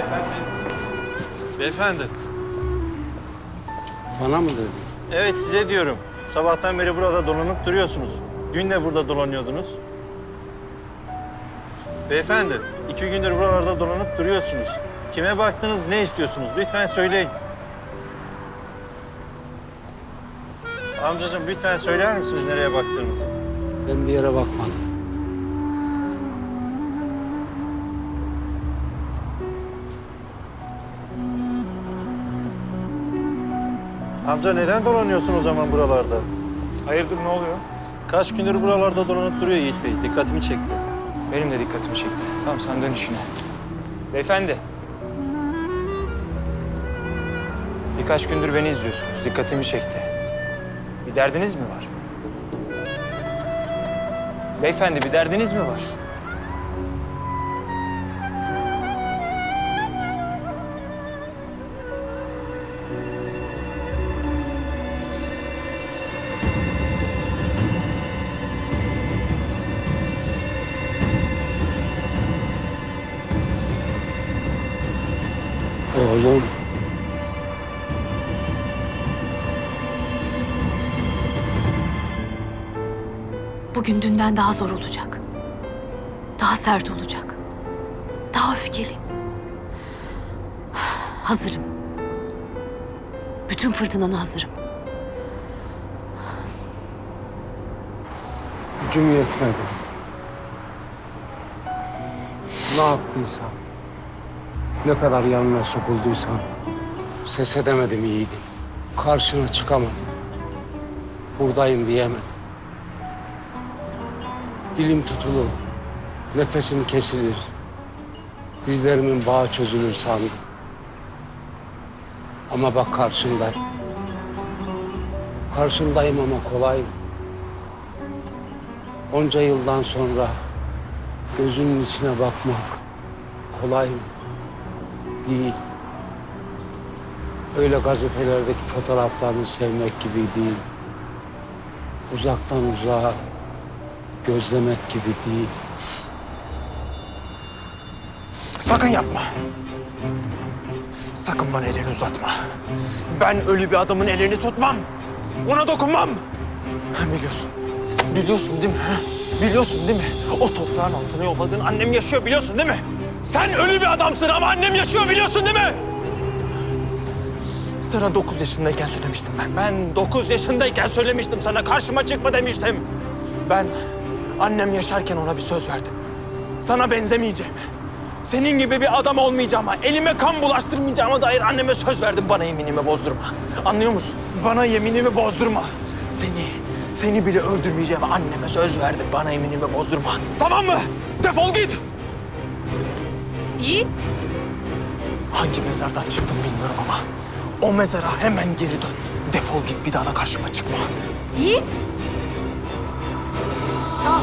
Beyefendi. Beyefendi. Bana mı dedin? Evet size diyorum. Sabahtan beri burada dolanıp duruyorsunuz. Dün de burada dolanıyordunuz. Beyefendi, iki gündür buralarda dolanıp duruyorsunuz. Kime baktınız, ne istiyorsunuz? Lütfen söyleyin. Amcacığım lütfen söyler misiniz nereye baktığınızı? Ben bir yere bakmadım. Amca neden dolanıyorsun o zaman buralarda? Hayırdır ne oluyor? Kaç gündür buralarda dolanıp duruyor Yiğit Bey. Dikkatimi çekti. Benim de dikkatimi çekti. Tamam sen dön işine. Beyefendi. Birkaç gündür beni izliyorsunuz. Dikkatimi çekti. Bir derdiniz mi var? Beyefendi bir derdiniz mi var? Oğlum. Bugün dünden daha zor olacak. Daha sert olacak. Daha öfkeli. Hazırım. Bütün fırtınana hazırım. Gücüm yetmedi. Ne yaptıysam, ne kadar yanına sokulduysam ses edemedim yiğidim. Karşına çıkamadım. Buradayım diyemedim. Dilim tutulur, nefesim kesilir. Dizlerimin bağı çözülür sandım. Ama bak karşındayım. Karşındayım ama kolay mı? Onca yıldan sonra gözünün içine bakmak kolay mı? Değil. Öyle gazetelerdeki fotoğraflarını sevmek gibi değil. Uzaktan uzağa gözlemek gibi değil. Sakın yapma. Sakın bana elini uzatma. Ben ölü bir adamın elini tutmam. Ona dokunmam. Biliyorsun. Biliyorsun değil mi? Biliyorsun değil mi? O toprağın altına yolladığın annem yaşıyor biliyorsun değil mi? Sen ölü bir adamsın ama annem yaşıyor biliyorsun değil mi? Sana dokuz yaşındayken söylemiştim ben. Ben dokuz yaşındayken söylemiştim sana karşıma çıkma demiştim. Ben annem yaşarken ona bir söz verdim. Sana benzemeyeceğim. Senin gibi bir adam olmayacağıma, elime kan bulaştırmayacağıma dair anneme söz verdim. Bana yeminimi bozdurma. Anlıyor musun? Bana yeminimi bozdurma. Seni, seni bile öldürmeyeceğime anneme söz verdim. Bana yeminimi bozdurma. Tamam mı? Defol git. Yiğit. Hangi mezardan çıktım bilmiyorum ama o mezara hemen geri dön. Defol git bir daha da karşıma çıkma. Yiğit. Aa,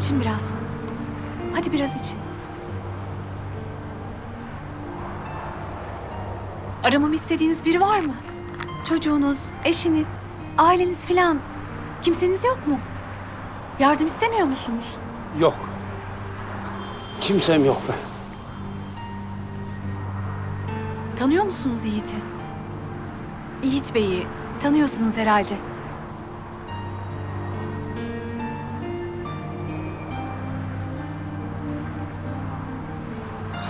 için biraz. Hadi biraz için. Aramamı istediğiniz biri var mı? Çocuğunuz, eşiniz, aileniz filan. Kimseniz yok mu? Yardım istemiyor musunuz? Yok. Kimsem yok ben. Tanıyor musunuz Yiğit'i? Yiğit Bey'i tanıyorsunuz herhalde.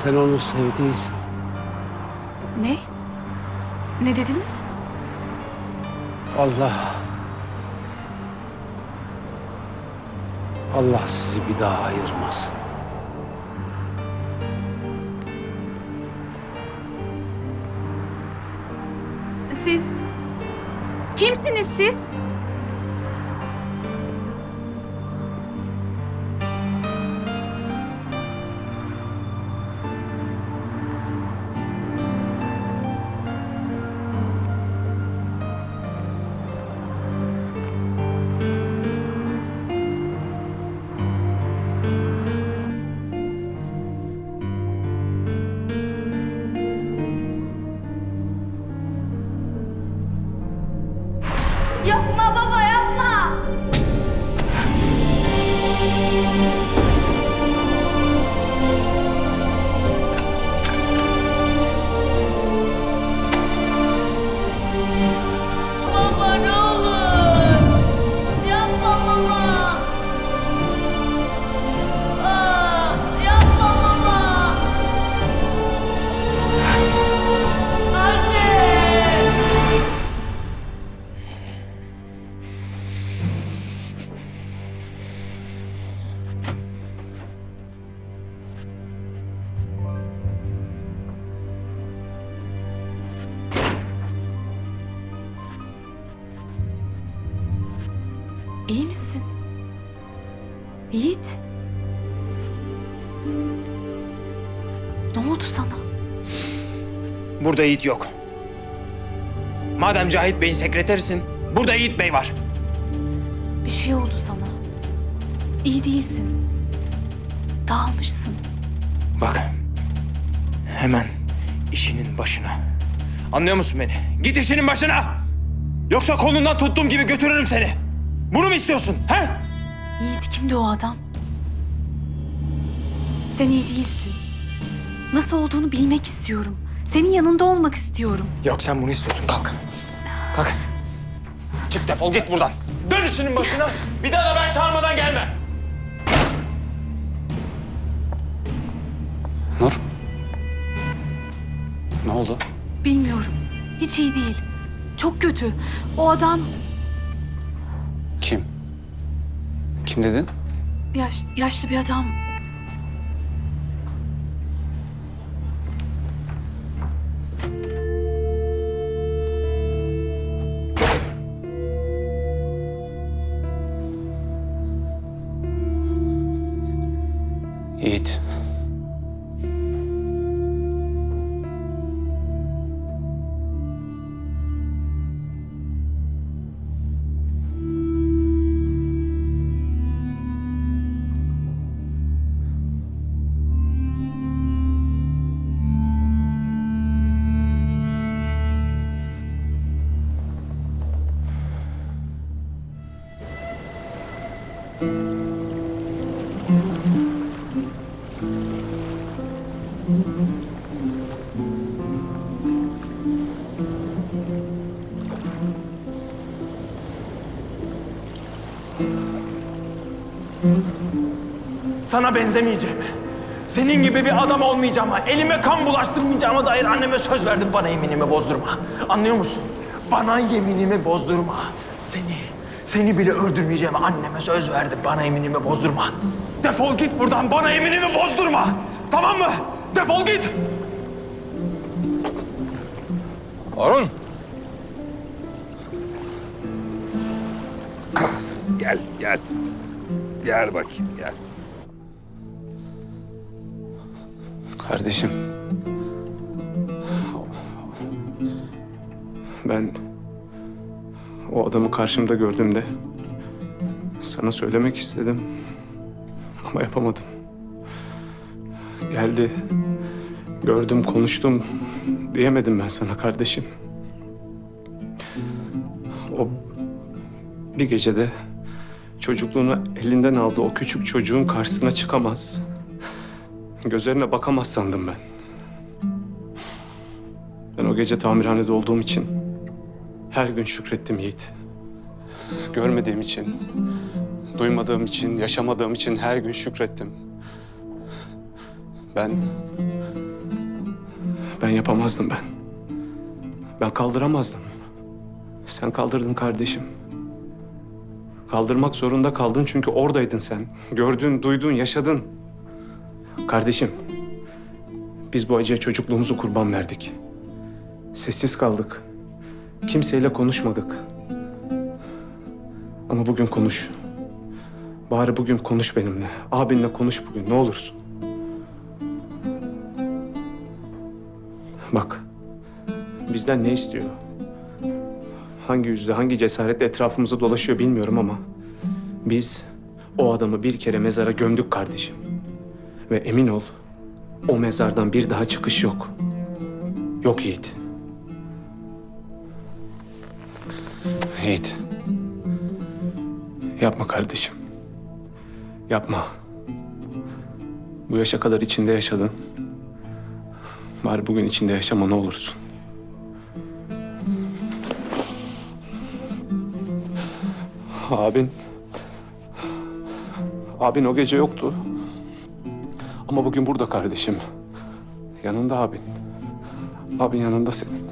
Sen onu sevdiysen. Ne? Ne dediniz? Allah. Allah sizi bir daha ayırmasın. Siz kimsiniz siz? Yiğit. Ne oldu sana? Burada Yiğit yok. Madem Cahit Bey'in sekreterisin, burada Yiğit Bey var. Bir şey oldu sana. İyi değilsin. Dağılmışsın. Bak, hemen işinin başına. Anlıyor musun beni? Git işinin başına! Yoksa kolundan tuttuğum gibi götürürüm seni. Bunu mu istiyorsun, he? Yiğit kimdi o adam? Sen iyi değilsin. Nasıl olduğunu bilmek istiyorum. Senin yanında olmak istiyorum. Yok sen bunu istiyorsun, kalk. Kalk. Çık defol git buradan. Dön işinin başına. Bir daha da ben çağırmadan gelme. Nur. Ne oldu? Bilmiyorum. Hiç iyi değil. Çok kötü. O adam Kim dedin? yaş, yaşlı bir adam. Yiğit. Sana benzemeyeceğime, senin gibi bir adam olmayacağıma, elime kan bulaştırmayacağıma dair anneme söz verdim. Bana yeminimi bozdurma. Anlıyor musun? Bana yeminimi bozdurma. Seni, seni bile öldürmeyeceğime anneme söz verdim. Bana yeminimi bozdurma. Defol git buradan. Bana yeminimi bozdurma. Tamam mı? Defol git. Harun. Gel, gel. Gel bakayım, gel. Kardeşim. Ben o adamı karşımda gördüğümde sana söylemek istedim. Ama yapamadım. Geldi, gördüm, konuştum diyemedim ben sana kardeşim. O bir gecede çocukluğunu elinden aldı o küçük çocuğun karşısına çıkamaz. Gözlerine bakamaz sandım ben. Ben o gece tamirhanede olduğum için her gün şükrettim Yiğit. Görmediğim için, duymadığım için, yaşamadığım için her gün şükrettim. Ben... Ben yapamazdım ben. Ben kaldıramazdım. Sen kaldırdın kardeşim. Kaldırmak zorunda kaldın çünkü oradaydın sen. Gördün, duydun, yaşadın. Kardeşim, biz bu acıya çocukluğumuzu kurban verdik. Sessiz kaldık. Kimseyle konuşmadık. Ama bugün konuş. Bari bugün konuş benimle. Abinle konuş bugün ne olursun. Bak, bizden ne istiyor? Hangi yüzle, hangi cesaretle etrafımızda dolaşıyor bilmiyorum ama... ...biz o adamı bir kere mezara gömdük kardeşim. Ve emin ol, o mezardan bir daha çıkış yok. Yok Yiğit. Yiğit. Yapma kardeşim. Yapma. Bu yaşa kadar içinde yaşadın. Bari bugün içinde yaşama ne olursun. Abin... Abin o gece yoktu. Ama bugün burada kardeşim. Yanında abin. Abin yanında senin.